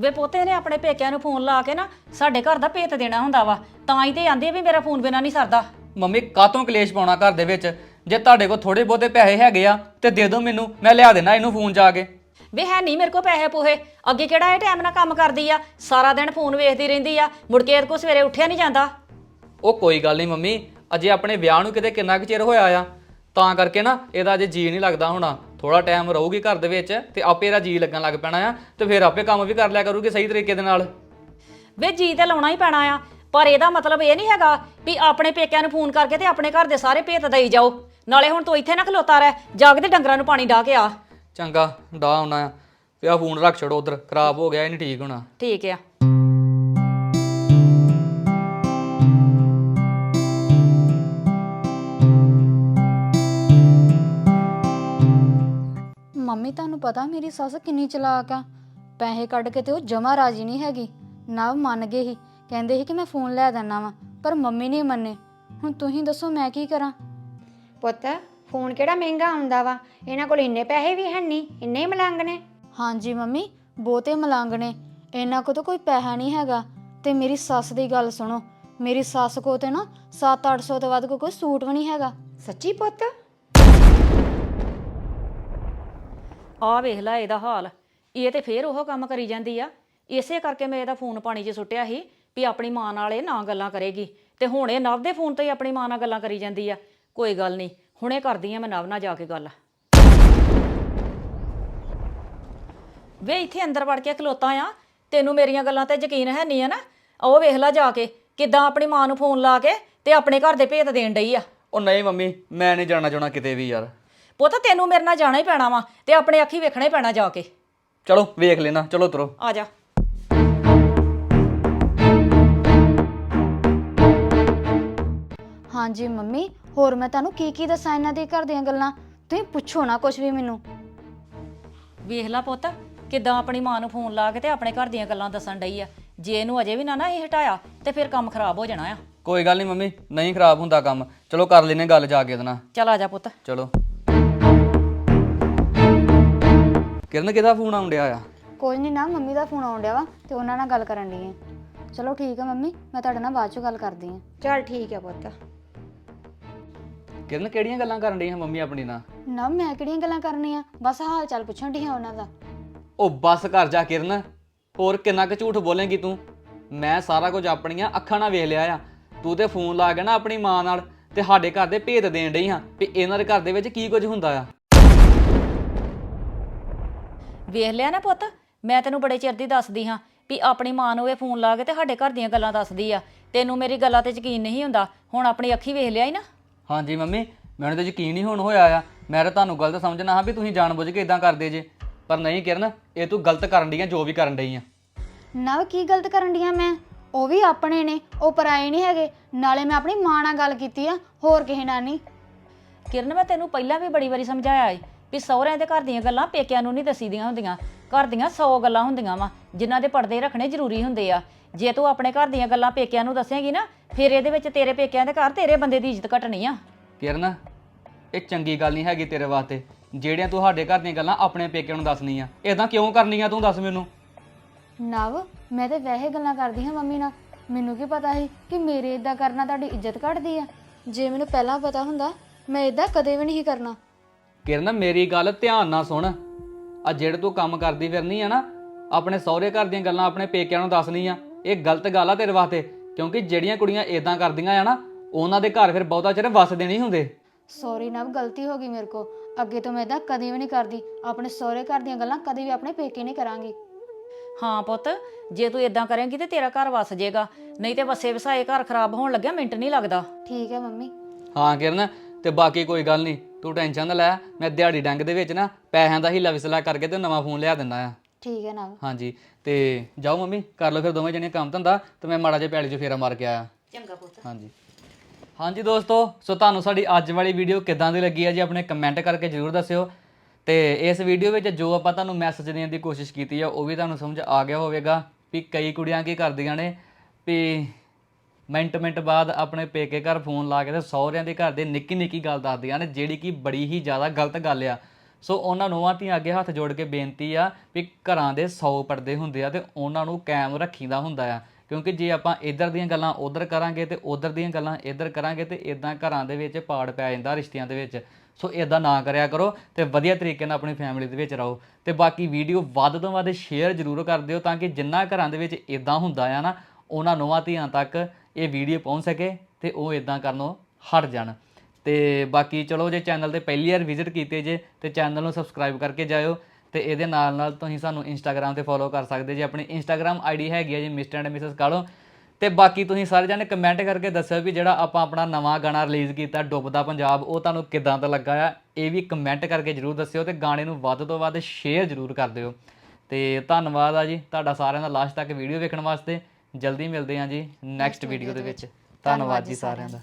ਵੇ ਪੋਤੇ ਨੇ ਆਪਣੇ ਪੇਕਿਆਂ ਨੂੰ ਫੋਨ ਲਾ ਕੇ ਨਾ ਸਾਡੇ ਘਰ ਦਾ ਭੇਤ ਦੇਣਾ ਹੁੰਦਾ ਵਾ। ਤਾਂ ਹੀ ਤੇ ਆਂਦੇ ਵੀ ਮੇਰਾ ਫੋਨ ਬਿਨਾ ਨਹੀਂ ਸਰਦਾ। ਮੰਮੀ ਕਾਤੋਂ ਕਲੇਸ਼ ਪਾਉਣਾ ਘਰ ਦੇ ਵਿੱਚ? ਜੇ ਤੁਹਾਡੇ ਕੋਲ ਥੋੜੇ ਬਹੁਤੇ ਪੈਸੇ ਹੈਗੇ ਆ ਤੇ ਦੇ ਦਿਓ ਮੈਨੂੰ ਮੈਂ ਲਿਆ ਦੇਣਾ ਇਹਨੂੰ ਫੋਨ ਜਾ ਕੇ। ਵੇ ਹੈ ਨਹੀਂ ਮੇਰੇ ਕੋ ਪੈਸੇ ਪੂਹੇ। ਅੱਗੇ ਕਿਹੜਾ ਇਹ ਟਾਈਮ ਨਾਲ ਕੰਮ ਕਰਦੀ ਆ? ਸਾਰਾ ਦਿਨ ਫੋਨ ਵੇਖਦੀ ਰਹਿੰਦੀ ਆ। ਮੁੜ ਕੇ ਇਹਦੇ ਕੋ ਸਵੇਰੇ ਉੱਠਿਆ ਨਹੀਂ ਜਾਂਦਾ। ਉਹ ਕੋਈ ਗੱਲ ਨਹੀਂ ਮੰਮੀ ਅਜੇ ਆਪਣੇ ਵਿਆਹ ਨੂੰ ਕਿਤੇ ਕਿੰਨਾ ਕੁ ਚਿਰ ਹੋਇਆ ਆ? ਤਾਂ ਕਰਕੇ ਨਾ ਇਹਦਾ ਅਜੇ ਜੀ ਨਹੀਂ ਲੱਗਦਾ ਹੋਣਾ। ਥੋੜਾ ਟਾਈਮ ਰਹੂਗੀ ਘਰ ਦੇ ਵਿੱਚ ਤੇ ਆਪੇ ਇਹਦਾ ਜੀ ਲੱਗਣ ਲੱਗ ਪੈਣਾ ਆ ਤੇ ਫਿਰ ਆਪੇ ਕੰਮ ਵੀ ਕਰ ਲਿਆ ਕਰੂਗੀ ਸਹੀ ਤਰੀਕੇ ਦੇ ਨਾਲ। ਵੇ ਜੀ ਤੇ ਲਾਉਣਾ ਹੀ ਪੈਣਾ ਆ। ਪਰ ਇਹਦਾ ਮਤਲਬ ਇਹ ਨਹੀਂ ਹੈਗਾ ਵੀ ਆਪਣੇ ਪੇਕਿਆਂ ਨੂੰ ਫੋਨ ਕਰਕੇ ਤੇ ਆਪਣੇ ਘਰ ਦੇ ਸਾਰੇ ਭੇਤ ਦੇਈ ਜਾਓ। ਨਾਲੇ ਹੁਣ ਤੂੰ ਇੱਥੇ ਨਾ ਖਲੋਤਾ ਰਹਿ ਜਾ ਕੇ ਤੇ ਡੰਗਰਾਂ ਨੂੰ ਪਾਣੀ ਡਾਹ ਕੇ ਆ। ਚੰਗਾ ਡਾ ਆਉਣਾ ਆ। ਤੇ ਆ ਫੋਨ ਰੱਖ ਛੜੋ ਉਧਰ ਖਰਾਬ ਹੋ ਗਿਆ ਇਹ ਨਹੀਂ ਠੀਕ ਹੋਣਾ। ਠੀਕ ਆ। ਪਤਾ ਮੇਰੀ ਸੱਸ ਕਿੰਨੀ ਚਲਾਕ ਆ। ਪੈਸੇ ਕੱਢ ਕੇ ਤੇ ਉਹ ਜਮਾ ਰਾਜੀ ਨਹੀਂ ਹੈਗੀ। ਨਵ ਮੰਨ ਗਏ ਸੀ। ਕਹਿੰਦੇ ਸੀ ਕਿ ਮੈਂ ਫੋਨ ਲੈ ਦਿੰਨਾ ਵਾ ਪਰ ਮੰਮੀ ਨਹੀਂ ਮੰਨੇ। ਹੁਣ ਤੁਸੀਂ ਦੱਸੋ ਮੈਂ ਕੀ ਕਰਾਂ? ਪੁੱਤ ਫੋਨ ਕਿਹੜਾ ਮਹਿੰਗਾ ਆਉਂਦਾ ਵਾ? ਇਹਨਾਂ ਕੋਲ ਇੰਨੇ ਪੈਸੇ ਵੀ ਹੈ ਨਹੀਂ ਇੰਨੇ ਹੀ ਮਲੰਗ ਨੇ। ਹਾਂਜੀ ਮੰਮੀ ਬਹੁਤੇ ਮਲੰਗ ਨੇ। ਇਹਨਾਂ ਕੋ ਤਾਂ ਕੋਈ ਪੈਸਾ ਨਹੀਂ ਹੈਗਾ। ਤੇ ਮੇਰੀ ਸੱਸ ਦੀ ਗੱਲ ਸੁਣੋ। ਮੇਰੀ ਸੱਸ ਕੋ ਤੇ ਨਾ 7-800 ਤੋਂ ਵੱਧ ਕੋਈ ਸੂਟ ਵੀ ਨਹੀਂ ਹੈਗਾ। ਸੱਚੀ ਪੁੱਤ? ਆ ਵੇਖ ਲੈ ਇਹਦਾ ਹਾਲ। ਇਹ ਤੇ ਫੇਰ ਉਹ ਕੰਮ ਕਰੀ ਜਾਂਦੀ ਆ। ਇਸੇ ਕਰਕੇ ਮੈਂ ਇਹਦਾ ਫੋਨ ਪਾਣੀ 'ਚ ਸੁੱਟਿਆ ਸੀ ਵੀ ਆਪਣੀ ਮਾਂ ਨਾਲ ਇਹ ਨਾ ਗੱਲਾਂ ਕਰੇਗੀ। ਤੇ ਹੁਣ ਇਹ ਨਵ ਦੇ ਫੋਨ ਤੇ ਹੀ ਆਪਣੀ ਮਾਂ ਨਾਲ ਗੱਲਾਂ ਕਰੀ ਜਾਂਦੀ ਆ। ਕੋਈ ਗੱਲ ਨਹੀਂ, ਹੁਣੇ ਕਰਦੀ ਆ ਮੈਂ ਨਵ ਨਾਲ ਜਾ ਕੇ ਗੱਲ। ਵੇ ਇੱਥੇ ਅੰਦਰ ਵੜ ਕੇ ਖਲੋਤਾ ਆ। ਤੈਨੂੰ ਮੇਰੀਆਂ ਗੱਲਾਂ ਤੇ ਯਕੀਨ ਹੈ ਨਹੀਂ ਆ ਨਾ? ਉਹ ਵੇਖ ਲੈ ਜਾ ਕੇ, ਕਿੱਦਾਂ ਆਪਣੀ ਮਾਂ ਨੂੰ ਫੋਨ ਲਾ ਕੇ ਤੇ ਆਪਣੇ ਘਰ ਦੇ ਭੇਤ ਦੇਣ ਡਈ ਆ। ਉਹ ਨਹੀਂ ਮੰਮੀ, ਮੈਂ ਨਹੀਂ ਜਾਣਾ ਚਾਹਣਾ ਕਿਤੇ ਵੀ ਯਾਰ। ਪੁੱਤ ਤੈਨੂੰ ਮੇਰੇ ਨਾਲ ਜਾਣਾ ਹੀ ਪੈਣਾ ਵਾ ਤੇ ਆਪਣੇ ਅੱਖੀ ਵੇਖਣਾ ਹੀ ਪੈਣਾ ਜਾ ਕੇ। ਚਲੋ ਵੇਖ ਲੈਣਾ। ਚਲੋ ਤੁਰੋ। ਆ ਜਾ। ਹਾਂਜੀ ਮੰਮੀ ਹੋਰ ਮੈਂ ਤੁਹਾਨੂੰ ਕੀ ਕੀ ਦੱਸਾਂ ਇਹਨਾਂ ਦੇ ਘਰ ਦੀਆਂ ਗੱਲਾਂ? ਤੁਸੀਂ ਪੁੱਛੋ ਨਾ ਕੁਝ ਵੀ ਮੈਨੂੰ। ਵੇਖ ਲੈ ਪੁੱਤ ਕਿੱਦਾਂ ਆਪਣੀ ਮਾਂ ਨੂੰ ਫੋਨ ਲਾ ਕੇ ਤੇ ਆਪਣੇ ਘਰ ਦੀਆਂ ਗੱਲਾਂ ਦੱਸਣ ਡਈ ਆ। ਜੇ ਇਹਨੂੰ ਅਜੇ ਵੀ ਨਾ ਨਾ ਇਹ ਹਟਾਇਆ ਤੇ ਫਿਰ ਕੰਮ ਖਰਾਬ ਹੋ ਜਾਣਾ ਆ। ਕੋਈ ਗੱਲ ਨਹੀਂ ਮੰਮੀ ਨਹੀਂ ਖਰਾਬ ਹੁੰਦਾ ਕੰਮ। ਚਲੋ ਕਰ ਲੈਨੇ ਗੱਲ ਜਾ ਕੇ ਇਹਦੇ ਨਾਲ। ਚੱਲ ਆ ਜਾ ਪੁੱਤ। ਚਲੋ। ਕਿਰਨ ਕਿਹਦਾ ਫੋਨ ਆਉਣ ਡਿਆ ਆ? ਕੋਈ ਨਹੀਂ ਨਾ ਮੰਮੀ ਦਾ ਫੋਨ ਆਉਣ ਡਿਆ ਵਾ ਤੇ ਉਹਨਾਂ ਨਾਲ ਗੱਲ ਕਰਨ ਹੈ ਚਲੋ ਠੀਕ ਹੈ ਮੰਮੀ ਮੈਂ ਤੁਹਾਡੇ ਨਾਲ ਬਾਅਦ ਚੋਂ ਗੱਲ ਕਰਦੀ ਹਾਂ ਚਲ ਠੀਕ ਹੈ ਪੁੱਤ। ਕਿਰਨ ਕਿਹੜੀਆਂ ਗੱਲਾਂ ਕਰਨ ਡਈ ਆ ਮੰਮੀ ਆਪਣੀ ਨਾਲ? ਨਾ ਮੈਂ ਕਿਹੜੀਆਂ ਗੱਲਾਂ ਕਰਨੀਆਂ? ਬਸ ਹਾਲ ਚਾਲ ਪੁੱਛਣ ਦੀ ਹਾਂ ਉਹਨਾਂ ਦਾ। ਉਹ ਬੱਸ ਕਰ ਜਾ ਕਿਰਨ ਹੋਰ ਕਿੰਨਾ ਕੁ ਝੂਠ ਬੋਲੇਂਗੀ ਤੂੰ? ਮੈਂ ਸਾਰਾ ਕੁਝ ਆਪਣੀਆਂ ਅੱਖਾਂ ਨਾਲ ਵੇਖ ਲਿਆ ਆ। ਤੂੰ ਤੇ ਫੋਨ ਲਾ ਕੇ ਨਾ ਆਪਣੀ ਮਾਂ ਨਾਲ ਤੇ ਸਾਡੇ ਘਰ ਦੇ ਭੇਤ ਦੇਣ ਡਈ ਹਾਂ ਵੀ ਇਹਨਾਂ ਦੇ ਘਰ ਦੇ ਵਿੱਚ ਕੀ ਕੁਝ ਹੁੰਦਾ ਆ। ਵੇਖ ਲਿਆ ਨਾ ਪੁੱਤ? ਮੈਂ ਤੈਨੂੰ ਬੜੇ ਚਿਰ ਦੀ ਦੱਸਦੀ ਹਾਂ ਵੀ ਆਪਣੀ ਮਾਂ ਨੂੰ ਇਹ ਫੋਨ ਲਾ ਕੇ ਤੇ ਸਾਡੇ ਘਰ ਦੀਆਂ ਗੱਲਾਂ ਦੱਸਦੀ ਆ। ਤੈਨੂੰ ਮੇਰੀ ਗੱਲਾਂ ਤੇ ਯਕੀਨ ਨਹੀਂ ਹੁੰਦਾ। ਹੁਣ ਆਪਣੀ ਅੱਖੀ ਵੇਖ ਲਿਆ ਹੀ ਨਾ। ਹਾਂਜੀ ਮੰਮੀ ਮੈਨੂੰ ਤਾਂ ਯਕੀਨ ਹੀ ਹੁਣ ਹੋਇਆ ਆ। ਮੈਂ ਤਾਂ ਤੁਹਾਨੂੰ ਗਲਤ ਸਮਝਣਾ ਹਾਂ ਵੀ ਤੁਸੀਂ ਜਾਣਬੁੱਝ ਕੇ ਇਦਾਂ ਕਰਦੇ ਜੇ। ਪਰ ਨਹੀਂ ਕਿਰਨ ਇਹ ਤੂੰ ਗਲਤ ਕਰਨ ਡਈ ਆ ਜੋ ਵੀ ਕਰਨ ਡਈ ਆ। ਨਾ ਕੀ ਗਲਤ ਕਰਨ ਡੀਆਂ ਮੈਂ? ਉਹ ਵੀ ਆਪਣੇ ਨੇ ਉਹ ਪਰਾਏ ਨਹੀਂ ਹੈਗੇ। ਨਾਲੇ ਮੈਂ ਆਪਣੀ ਮਾਂ ਨਾਲ ਗੱਲ ਕੀਤੀ ਆ ਹੋਰ ਕਿਸੇ ਨਾਲ ਨਹੀਂ। ਕਿਰਨ ਮੈਂ ਤੈਨੂੰ ਪਹਿਲਾਂ ਵੀ ਬੜੀ ਵਾਰੀ ਸਮਝਾਇਆ ਏ ਵੀ ਸਹੁਰਿਆਂ ਦੇ ਘਰ ਦੀਆਂ ਗੱਲਾਂ ਪੇਕਿਆਂ ਨੂੰ ਨਹੀਂ ਦੱਸੀਦੀਆਂ ਹੁੰਦੀਆਂ। ਘਰ ਦੀਆਂ 100 ਗੱਲਾਂ ਹੁੰਦੀਆਂ ਵਾ ਜਿਨ੍ਹਾਂ ਦੇ ਪਰਦੇ ਰੱਖਣੇ ਜ਼ਰੂਰੀ ਹੁੰਦੇ ਆ। ਜੇ ਤੂੰ ਆਪਣੇ ਘਰ ਦੀਆਂ ਗੱਲਾਂ ਪੇਕਿਆਂ ਨੂੰ ਦੱਸੇਂਗੀ ਨਾ ਫਿਰ ਇਹਦੇ ਵਿੱਚ ਤੇਰੇ ਪੇਕਿਆਂ ਦੇ ਘਰ ਤੇਰੇ ਬੰਦੇ ਦੀ ਇੱਜ਼ਤ ਘਟਣੀ ਆ। ਕਿਰਨ ਇਹ ਚੰਗੀ ਗੱਲ ਨਹੀਂ ਹੈਗੀ ਤੇਰੇ ਵਾਸਤੇ। ਜਿਹੜੀਆਂ ਤੂੰ ਸਾਡੇ ਘਰ ਦੀਆਂ ਗੱਲਾਂ ਆਪਣੇ ਪੇਕਿਆਂ ਨੂੰ ਦੱਸਣੀ ਆ ਇਦਾਂ ਕਿਉਂ ਕਰਨੀਆਂ ਤੂੰ ਦੱਸ ਮੈਨੂੰ? ਨਵ ਮੈਂ ਤੇ ਵੈਸੇ ਗੱਲਾਂ ਕਰਦੀ ਹਾਂ ਮੰਮੀ ਨਾਲ। ਮੈਨੂੰ ਕੀ ਪਤਾ ਸੀ ਕਿ ਮੇਰੇ ਇਦਾਂ ਕਰਨਾ ਤੁਹਾਡੀ ਇੱਜ਼ਤ ਘਟਦੀ ਆ? ਜੇ ਮੈਨੂੰ ਪਹਿਲਾਂ ਪਤਾ ਹੁੰਦਾ ਮੈਂ ਇਦਾਂ ਕਦੇ ਵੀ ਨਹੀਂ ਕਰਨਾ। ਕਿਰਨ ਮੇਰੀ ਗੱਲ ਧਿਆਨ ਨਾਲ ਸੁਣ। ਆ ਜਿਹੜੇ ਤੂੰ ਕੰਮ ਕਰਦੀ ਫਿਰਨੀ ਆ ਨਾ ਆਪਣੇ ਸਹੁਰੇ ਘਰ ਦੀਆਂ ਗੱਲਾਂ ਆਪਣੇ ਪੇਕਿਆਂ ਨੂੰ ਦੱਸਣੀ ਆ ਇਹ ਗਲਤ ਗੱਲ ਆ ਤੇਰੇ ਵਾਸਤੇ ਕਿਉਂਕਿ ਜਿਹੜੀਆਂ ਕੁੜੀਆਂ ਇਦਾਂ ਕਰਦੀਆਂ ਆ ਨਾ ਉਹਨਾਂ ਦੇ ਘਰ ਫਿਰ ਬਹੁਤਾ ਚਿਰ ਵੱਸਦੇ ਨਹੀਂ ਹੁੰਦੇ। ਸੌਰੀ ਨਵ ਗਲਤੀ ਹੋ ਗਈ ਮੇਰੇ ਕੋ ਅੱਗੇ ਤੋਂ ਮੈਂ ਇਦਾਂ ਕਦੇ ਵੀ ਨਹੀਂ ਕਰਦੀ। ਆਪਣੇ ਸਹੁਰੇ ਘਰ ਦੀਆਂ ਗੱਲਾਂ ਕਦੇ ਵੀ ਆਪਣੇ ਪੇਕੇ ਨਹੀਂ ਕਰਾਂਗੀ। ਹਾਂ ਪੁੱਤ ਜੇ ਤੂੰ ਇਦਾਂ ਕਰੇਂਗੀ ਤੇ ਤੇਰਾ ਘਰ ਵਸ ਜਾਏਗਾ ਨਹੀਂ ਤੇ ਵਸੇ ਵਸਾਏ ਘਰ ਖਰਾਬ ਹੋਣ ਲੱਗਿਆ ਮਿੰਟ ਨਹੀਂ ਲੱਗਦਾ। ਠੀਕ ਹੈ ਮੰਮੀ। ਹਾਂ ਕਿਰਨ ਤੇ ਬਾਕੀ ਕੋਈ ਗੱਲ ਨਹੀਂ ਤੂੰ ਟੈਨਸ਼ਨ ਨਾ ਲੈ ਮੈਂ ਦਿਹਾੜੀ ਡੰਗ ਦੇ ਵਿੱਚ ਨਾ ਪੈਸਿਆਂ ਦਾ ਹੀਲਾ ਵਿਸਲਾ ਕਰਕੇ ਤੇ ਨਵਾਂ ਫੋਨ ਲਿਆ ਦਿੰਦਾ ਆ। ਠੀਕ ਹੈ ਨਵ ਹਾਂਜੀ ਤੇ ਜਾਓ ਮੰਮੀ ਕਰ ਲਓ ਫਿਰ ਦੋਵੇਂ ਜਣੇ ਕੰਮ ਧੰਦਾ ਤੇ ਮੈਂ ਮਾੜਾ ਜਿਹਾ ਪੈਲੀ 'ਚ ਫੇਰਾ ਮਾਰ ਕੇ ਆਇਆ। ਚੰਗਾ ਪੁੱਤ। ਹਾਂਜੀ। ਹਾਂਜੀ ਦੋਸਤੋ ਸੋ ਤੁਹਾਨੂੰ ਸਾਡੀ ਅੱਜ ਵਾਲੀ ਵੀਡੀਓ ਕਿਦਾਂ ਦੀ ਲੱਗੀ ਹੈ ਜੀ ਆਪਣੇ ਕਮੈਂਟ ਕਰਕੇ ਜਰੂਰ ਦੱਸਿਓ। ਤੇ ਇਸ ਵੀਡੀਓ ਵਿੱਚ ਜੋ ਆਪਾਂ ਤੁਹਾਨੂੰ ਮੈਸੇਜ ਦੇਣ ਦੀ ਕੋਸ਼ਿਸ਼ ਕੀਤੀ ਆ ਉਹ ਵੀ ਤੁਹਾਨੂੰ ਸਮਝ ਆ ਗਿਆ ਹੋਵੇਗਾ ਵੀ ਕਈ ਕੁੜੀਆਂ ਕੀ ਕਰਦੀਆਂ ਨੇ ਵੀ ਮਿੰਟ ਮਿੰਟ ਬਾਅਦ ਆਪਣੇ ਪੇਕੇ ਘਰ ਫੋਨ ਲਾ ਕੇ ਤੇ ਸਹੁਰਿਆਂ ਦੇ ਘਰ ਦੇ ਨਿੱਕੀ ਨਿੱਕੀ ਗੱਲ ਦੱਸਦੀਆਂ ਨੇ, ਜਿਹੜੀ ਕਿ ਬੜੀ ਹੀ ਜ਼ਿਆਦਾ ਗਲਤ ਗੱਲ ਆ। ਸੋ ਉਹਨਾਂ ਨੂੰਹਾਂ ਧੀਆਂ ਅੱਗੇ ਹੱਥ ਜੋੜ ਕੇ ਬੇਨਤੀ ਆ ਵੀ ਘਰਾਂ ਦੇ 100 ਪਰਦੇ ਹੁੰਦੇ ਆ ਤੇ ਉਹਨਾਂ ਨੂੰ ਕਾਇਮ ਰੱਖੀਦਾ ਹੁੰਦਾ ਆ। ਕਿਉਂਕਿ ਜੇ ਆਪਾਂ ਇੱਧਰ ਦੀਆਂ ਗੱਲਾਂ ਉੱਧਰ ਕਰਾਂਗੇ ਤੇ ਉੱਧਰ ਦੀਆਂ ਗੱਲਾਂ ਇੱਧਰ ਕਰਾਂਗੇ ਤੇ ਇਦਾਂ ਘਰਾਂ ਦੇ ਵਿੱਚ ਪਾੜ ਪੈ ਜਾਂਦਾ ਰਿਸ਼ਤਿਆਂ ਦੇ ਵਿੱਚ। ਸੋ ਇਦਾਂ ਨਾ ਕਰਿਆ ਕਰੋ ਤੇ ਵਧੀਆ ਤਰੀਕੇ ਨਾਲ ਆਪਣੀ ਫੈਮਿਲੀ ਦੇ ਵਿੱਚ ਰਹੋ। ਤੇ ਬਾਕੀ ਵੀਡੀਓ ਵੱਧ ਤੋਂ ਵੱਧ ਸ਼ੇਅਰ ਜ਼ਰੂਰ ਕਰ ਦਿਓ ਤਾਂ ਕਿ ਜਿੰਨਾ ਘਰਾਂ ਦੇ ਵਿੱਚ ਇਦਾਂ ਹੁੰਦਾ ਆ ਨਾ, ਉਹਨਾਂ ਨੂੰਹਾਂ ਧੀਆਂ ਤੱਕ ਇਹ ਵੀਡੀਓ ਪਹੁੰਚ ਸਕੇ ਤੇ ਉਹ ਇਦਾਂ ਕਰਨੋਂ ਹਟ ਜਾਣ। ਤੇ ਬਾਕੀ ਚਲੋ ਜੇ ਚੈਨਲ ਤੇ ਪਹਿਲੀ ਵਾਰ ਵਿਜ਼ਿਟ ਕੀਤੇ ਜੇ, ਤੇ ਚੈਨਲ ਨੂੰ ਸਬਸਕ੍ਰਾਈਬ ਕਰਕੇ ਜਾਇਓ ਤੇ ਇਹਦੇ ਨਾਲ ਨਾਲ ਤੁਸੀਂ ਸਾਨੂੰ ਇੰਸਟਾਗ੍ਰam ਤੇ ਫੋਲੋ ਕਰ ਸਕਦੇ ਜੇ। ਆਪਣੀ ਇੰਸਟਾਗ੍ਰam ਆਈਡੀ ਹੈਗੀ ਹੈ ਜੀ ਮਿਸਟਰ ਐਂਡ ਮਿਸਸ ਕਾਲੋ ਤੇ ਬਾਕੀ ਤੁਸੀਂ ਸਾਰੇ ਜਣੇ ਕਮੈਂਟ ਕਰਕੇ ਦੱਸਿਓ ਵੀ ਜਿਹੜਾ ਆਪਾਂ ਆਪਣਾ ਨਵਾਂ ਗਾਣਾ ਰਿਲੀਜ਼ ਕੀਤਾ, ਡੁੱਬਦਾ ਪੰਜਾਬ, ਉਹ ਤੁਹਾਨੂੰ ਕਿਦਾਂ ਦਾ ਲੱਗਾ ਆ? ਇਹ ਵੀ ਕਮੈਂਟ ਕਰਕੇ ਜਰੂਰ ਦੱਸਿਓ ਤੇ ਗਾਣੇ ਨੂੰ ਵੱਧ ਤੋਂ ਵੱਧ ਸ਼ੇਅਰ ਜਰੂਰ ਕਰ ਦਿਓ। ਤੇ ਧੰਨਵਾਦ ਆ ਜੀ ਤੁਹਾਡਾ ਸਾਰਿਆਂ ਦਾ ਲਾਸਟ ਤੱਕ ਵੀਡੀਓ ਵੇਖਣ ਵਾਸਤੇ। ਜਲਦੀ ਮਿਲਦੇ ਹਾਂ ਜੀ ਨੈਕਸਟ ਵੀਡੀਓ ਦੇ ਵਿੱਚ। ਧੰਨਵਾਦ ਜੀ ਸਾਰਿਆਂ ਦਾ।